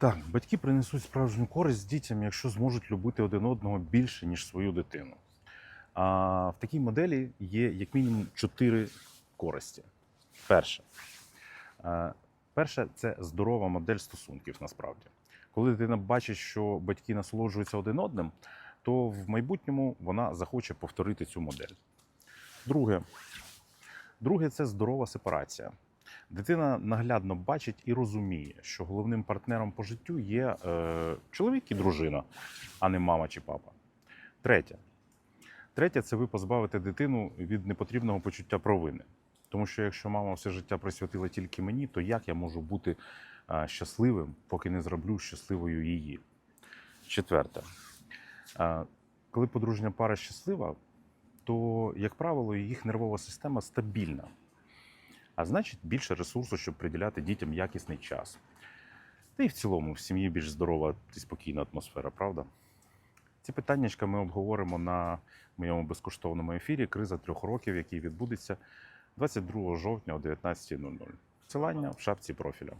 Так, батьки принесуть справжню користь дітям, якщо зможуть любити один одного більше, ніж свою дитину. А в такій моделі є як мінімум чотири користі. Перше. Е, Перше це здорова модель стосунків насправді. Коли дитина бачить, що батьки насолоджуються один одним, то в майбутньому вона захоче повторити цю модель. Друге, Друге це здорова сепарація. Дитина наглядно бачить і розуміє, що головним партнером по життю є е, чоловік і дружина, а не мама чи папа. Третє. Третє це ви позбавите дитину від непотрібного почуття провини. Тому що якщо мама все життя присвятила тільки мені, то як я можу бути е, щасливим, поки не зроблю щасливою її? Четверте. Е, коли подружня пара щаслива, то, як правило, їх нервова система стабільна. А значить, більше ресурсу, щоб приділяти дітям якісний час. Та й в цілому в сім'ї більш здорова і спокійна атмосфера, правда? Ці питаннячка ми обговоримо на моєму безкоштовному ефірі Криза трьох років, який відбудеться 22 жовтня о 19.00. Посилання в шапці профіля.